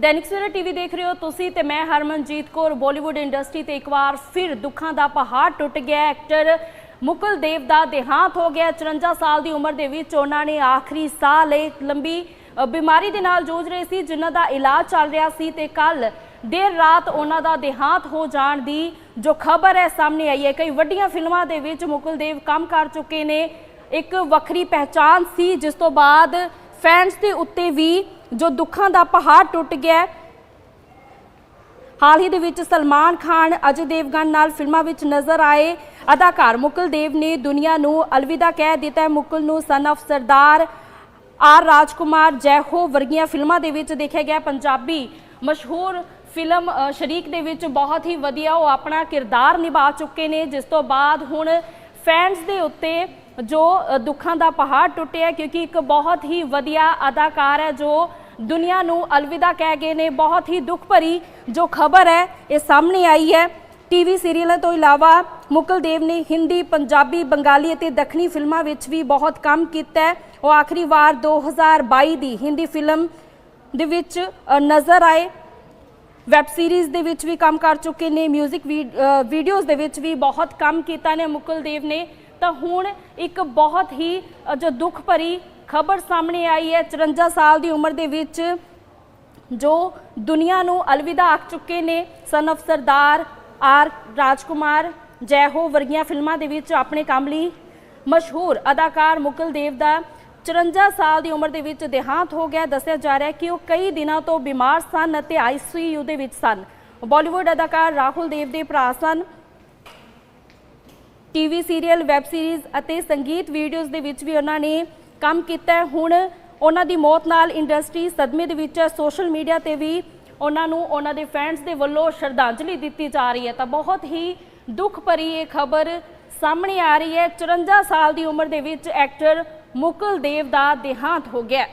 Dainik Savera TV ਦੇਖ ਰਹੇ ਹੋ ਤੁਸੀਂ ਤੇ ਮੈਂ ਹਰਮਨਜੀਤ ਕੌਰ। ਬਾਲੀਵੁੱਡ ਇੰਡਸਟਰੀ ਤੇ ਇੱਕ ਵਾਰ ਫਿਰ ਦੁੱਖਾਂ ਦਾ ਪਹਾੜ ਟੁੱਟ ਗਿਆ। ਐਕਟਰ ਮੁਕਲ ਦੇਵ ਦਾ ਦੇਹਾਂਤ ਹੋ ਗਿਆ। 54 ਸਾਲ ਦੀ ਉਮਰ ਦੇ ਵਿੱਚ ਉਹਨਾਂ ਨੇ ਆਖਰੀ ਸਾਹ ਲਈ ਲੰਬੀ ਬਿਮਾਰੀ ਦੇ ਨਾਲ ਜੂਝ ਰਹੇ ਸੀ, ਜਿਨ੍ਹਾਂ ਦਾ ਇਲਾਜ ਚੱਲ ਰਿਹਾ ਸੀ ਤੇ ਕੱਲ ਦੇਰ ਰਾਤ ਉਹਨਾਂ ਦਾ ਦੇਹਾਂਤ ਹੋ ਜਾਣ ਦੀ ਜੋ ਖਬਰ ਹੈ ਸਾਹਮਣੇ ਆਈ ਹੈ। ਕਈ ਵੱਡੀਆਂ ਫਿਲਮਾਂ ਦੇ ਵਿੱਚ ਮੁਕਲ ਦੇਵ ਕੰਮ ਕਰ ਚੁੱਕੇ ਨੇ। ਇੱਕ ਵੱਖਰੀ ਪਹਿਚਾਨ ਸੀ, ਜਿਸ ਤੋਂ ਬਾਅਦ ਫੈਨਸ ਦੇ ਉੱਤੇ ਵੀ ਜੋ ਦੁੱਖਾਂ ਦਾ ਪਹਾੜ ਟੁੱਟ ਗਿਆ ਹਾਲ ਹੀ ਦੇ ਵਿੱਚ ਸਲਮਾਨ ਖਾਨ, ਅਜੇ ਦੇਵਗਨ ਨਾਲ ਫਿਲਮਾਂ ਵਿੱਚ ਨਜ਼ਰ ਆਏ। ਅਦਾਕਾਰ ਮੁਕਲ ਦੇਵ ਨੇ ਦੁਨੀਆ ਨੂੰ ਅਲਵਿਦਾ ਕਹਿ ਦਿੱਤਾ ਹੈ। ਮੁਕਲ ਨੂੰ son of Sardaar R Rajkumar Jai Ho ਵਰਗੀਆਂ ਫਿਲਮਾਂ ਦੇ ਵਿੱਚ ਦੇਖਿਆ ਗਿਆ। ਪੰਜਾਬੀ ਮਸ਼ਹੂਰ ਫਿਲਮ ਸ਼ਰੀਕ ਦੇ ਵਿੱਚ ਬਹੁਤ ਹੀ ਵਧੀਆ ਉਹ ਆਪਣਾ ਕਿਰਦਾਰ ਨਿਭਾ ਚੁੱਕੇ ਨੇ। ਜਿਸ ਤੋਂ ਬਾਅਦ ਹੁਣ ਫੈਨਸ ਦੇ ਉੱਤੇ ਜੋ ਦੁੱਖਾਂ ਦਾ ਪਹਾੜ ਟੁੱਟਿਆ ਕਿਉਂਕਿ ਇੱਕ ਬਹੁਤ ਹੀ ਵਧੀਆ ਅਦਾਕਾਰ ਹੈ, ਜੋ ਦੁਨੀਆ ਨੂੰ ਅਲਵਿਦਾ ਕਹਿ ਗਏ ਨੇ, ਬਹੁਤ ਹੀ ਦੁੱਖ ਭਰੀ ਜੋ ਖਬਰ ਹੈ, ਇਹ ਸਾਹਮਣੇ ਆਈ ਹੈ। ਟੀਵੀ ਸੀਰੀਅਲਾਂ ਤੋਂ ਇਲਾਵਾ ਮੁਕਲ ਦੇਵ ਨੇ ਹਿੰਦੀ, ਪੰਜਾਬੀ, ਬੰਗਾਲੀ ਅਤੇ ਦੱਖਣੀ ਫਿਲਮਾਂ ਵਿੱਚ ਵੀ ਬਹੁਤ ਕੰਮ ਕੀਤਾ ਹੈ। ਉਹ ਆਖਰੀ ਵਾਰ 2022 ਦੀ ਹਿੰਦੀ ਫਿਲਮ ਦੇ ਵਿੱਚ ਨਜ਼ਰ ਆਏ। ਵੈਬ ਸੀਰੀਜ਼ ਦੇ ਵਿੱਚ ਵੀ ਕੰਮ ਕਰ ਚੁੱਕੇ ਨੇ, 뮤직 ਵੀਡੀਓਜ਼ ਦੇ ਵਿੱਚ ਵੀ ਬਹੁਤ ਕੰਮ ਕੀਤਾ ਨੇ ਮੁਕਲ ਦੇਵ ਨੇ। ਤਾਂ ਹੁਣ ਇੱਕ ਬਹੁਤ ਹੀ ਜੋ ਦੁੱਖ ਭਰੀ ਖਬਰ ਸਾਹਮਣੇ ਆਈ ਹੈ 54 ਸਾਲ ਦੀ ਉਮਰ ਦੇ ਵਿੱਚ, ਜੋ ਦੁਨੀਆ ਨੂੰ ਅਲਵਿਦਾ ਆਖ ਚੁੱਕੇ ਨੇ son of Sardaar R Rajkumar Jai Ho ਵਰਗੀਆਂ ਫਿਲਮਾਂ ਦੇ ਵਿੱਚ ਆਪਣੇ ਕੰਮ ਲਈ ਮਸ਼ਹੂਰ ਅਦਾਕਾਰ ਮੁਕਲ ਦੇਵ ਦਾ 54 ਸਾਲ ਦੀ ਉਮਰ ਦੇ ਵਿੱਚ ਦੇਹਾਂਤ ਹੋ ਗਿਆ। ਦੱਸਿਆ ਜਾ ਰਿਹਾ ਕਿ ਉਹ ਕਈ ਦਿਨਾਂ ਤੋਂ ਬਿਮਾਰ ਸਨ ਅਤੇ ਆਈਸੀਯੂ ਦੇ ਵਿੱਚ ਸਨ। ਬਾਲੀਵੁੱਡ ਅਦਾਕਾਰ ਰਾਹੁਲ ਦੇਵ ਦੇ ਭਰਾ ਸਨ। ਟੀਵੀ ਸੀਰੀਅਲ, ਵੈਬ ਸੀਰੀਜ਼ ਅਤੇ ਸੰਗੀਤ ਵੀਡੀਓਜ਼ ਦੇ ਵਿੱਚ ਵੀ ਉਹਨਾਂ ਨੇ ਕੰਮ ਕੀਤਾ ਹੁਣ ਉਹਨਾਂ ਦੀ ਮੌਤ ਨਾਲ ਇੰਡਸਟਰੀ ਸਦਮੇ ਦੇ ਵਿੱਚ ਹੈ। ਸੋਸ਼ਲ ਮੀਡੀਆ ਤੇ ਵੀ ਉਹਨਾਂ ਨੂੰ ਉਹਨਾਂ ਦੇ ਫੈਨਸ ਦੇ ਵੱਲੋਂ ਸ਼ਰਧਾਂਜਲੀ ਦਿੱਤੀ ਜਾ ਰਹੀ ਹੈ। ਤਾਂ ਬਹੁਤ ਹੀ ਦੁੱਖ ਭਰੀ ਇਹ ਖਬਰ ਸਾਹਮਣੇ ਆ ਰਹੀ ਹੈ। 54 ਸਾਲ ਦੀ ਉਮਰ ਦੇ ਵਿੱਚ ਐਕਟਰ ਮੁਕਲ ਦੇਵ ਦਾ ਦੇਹਾਂਤ ਹੋ ਗਿਆ